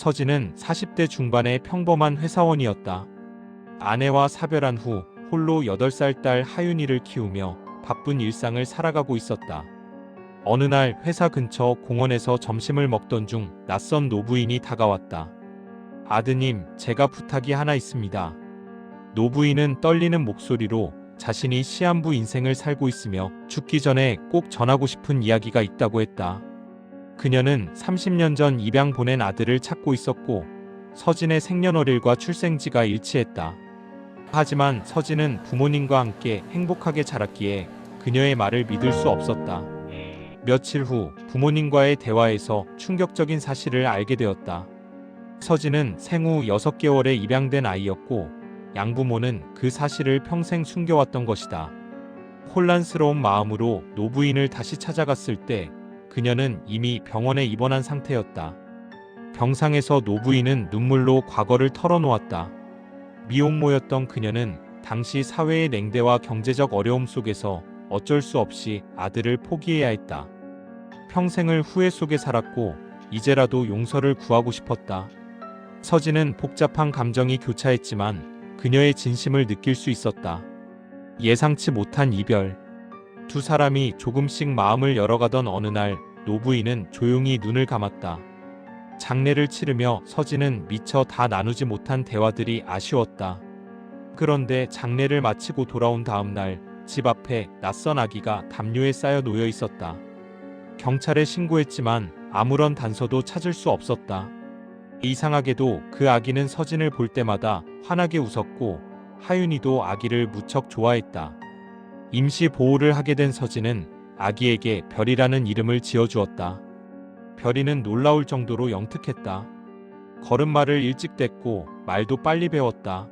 서진은 40대 중반의 평범한 회사원이었다. 아내와 사별한 후 홀로 8살 딸 하윤이를 키우며 바쁜 일상을 살아가고 있었다. 어느 날 회사 근처 공원에서 점심을 먹던 중 낯선 노부인이 다가왔다. 아드님, 제가 부탁이 하나 있습니다. 노부인은 떨리는 목소리로 자신이 시한부 인생을 살고 있으며 죽기 전에 꼭 전하고 싶은 이야기가 있다고 했다. 그녀는 30년 전 입양 보낸 아들을 찾고 있었고 서진의 생년월일과 출생지가 일치했다. 하지만 서진은 부모님과 함께 행복하게 자랐기에 그녀의 말을 믿을 수 없었다. 며칠 후 부모님과의 대화에서 충격적인 사실을 알게 되었다. 서진은 생후 6개월에 입양된 아이였고 양부모는 그 사실을 평생 숨겨왔던 것이다. 혼란스러운 마음으로 노부인을 다시 찾아갔을 때 그녀는 이미 병원에 입원한 상태였다. 병상에서 노부인은 눈물로 과거를 털어놓았다. 미혼모였던 그녀는 당시 사회의 냉대와 경제적 어려움 속에서 어쩔 수 없이 아들을 포기해야 했다. 평생을 후회 속에 살았고 이제라도 용서를 구하고 싶었다. 서진은 복잡한 감정이 교차했지만 그녀의 진심을 느낄 수 있었다. 예상치 못한 이별. 두 사람이 조금씩 마음을 열어가던 어느 날 노부인은 조용히 눈을 감았다. 장례를 치르며 서진은 미처 다 나누지 못한 대화들이 아쉬웠다. 그런데 장례를 마치고 돌아온 다음 날 집 앞에 낯선 아기가 담요에 쌓여 놓여 있었다. 경찰에 신고했지만 아무런 단서도 찾을 수 없었다. 이상하게도 그 아기는 서진을 볼 때마다 환하게 웃었고 하윤이도 아기를 무척 좋아했다. 임시 보호를 하게 된 서진은 아기에게 별이라는 이름을 지어주었다. 별이는 놀라울 정도로 영특했다. 걸음마를 일찍 뗐고 말도 빨리 배웠다.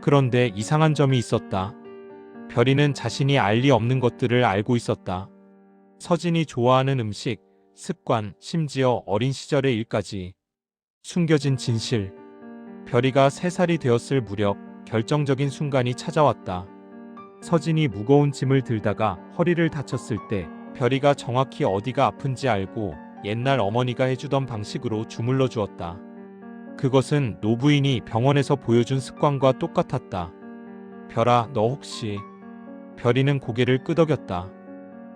그런데 이상한 점이 있었다. 별이는 자신이 알 리 없는 것들을 알고 있었다. 서진이 좋아하는 음식, 습관, 심지어 어린 시절의 일까지. 숨겨진 진실. 별이가 3살이 되었을 무렵 결정적인 순간이 찾아왔다. 서진이 무거운 짐을 들다가 허리를 다쳤을 때 별이가 정확히 어디가 아픈지 알고 옛날 어머니가 해주던 방식으로 주물러 주었다. 그것은 노부인이 병원에서 보여준 습관과 똑같았다. 별아, 너 혹시... 별이는 고개를 끄덕였다.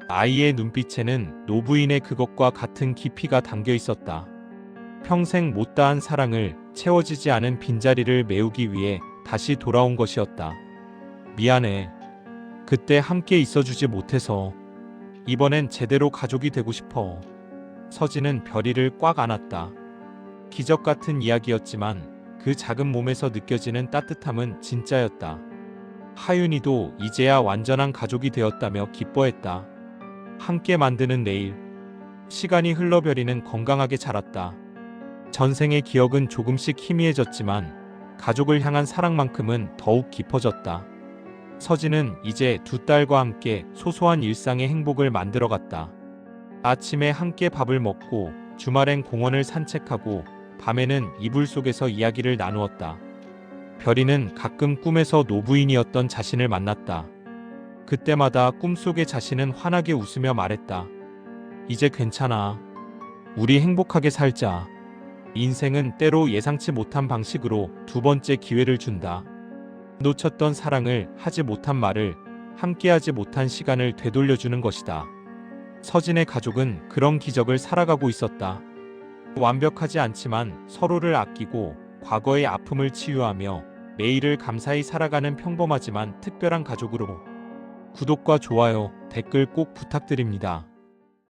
아이의 눈빛에는 노부인의 그것과 같은 깊이가 담겨 있었다. 평생 못다한 사랑을 채워지지 않은 빈자리를 메우기 위해 다시 돌아온 것이었다. 미안해. 그때 함께 있어주지 못해서 이번엔 제대로 가족이 되고 싶어. 서진은 별이를 꽉 안았다. 기적 같은 이야기였지만 그 작은 몸에서 느껴지는 따뜻함은 진짜였다. 하윤이도 이제야 완전한 가족이 되었다며 기뻐했다. 함께 만드는 내일. 시간이 흘러 별이는 건강하게 자랐다. 전생의 기억은 조금씩 희미해졌지만 가족을 향한 사랑만큼은 더욱 깊어졌다. 서진은 이제 두 딸과 함께 소소한 일상의 행복을 만들어갔다. 아침에 함께 밥을 먹고 주말엔 공원을 산책하고 밤에는 이불 속에서 이야기를 나누었다. 별이는 가끔 꿈에서 노부인이었던 자신을 만났다. 그때마다 꿈속의 자신은 환하게 웃으며 말했다. 이제 괜찮아. 우리 행복하게 살자. 인생은 때로 예상치 못한 방식으로 두 번째 기회를 준다. 놓쳤던 사랑을 하지 못한 말을 함께하지 못한 시간을 되돌려주는 것이다. 서진의 가족은 그런 기적을 살아가고 있었다. 완벽하지 않지만 서로를 아끼고 과거의 아픔을 치유하며 매일을 감사히 살아가는 평범하지만 특별한 가족으로 구독과 좋아요, 댓글 꼭 부탁드립니다.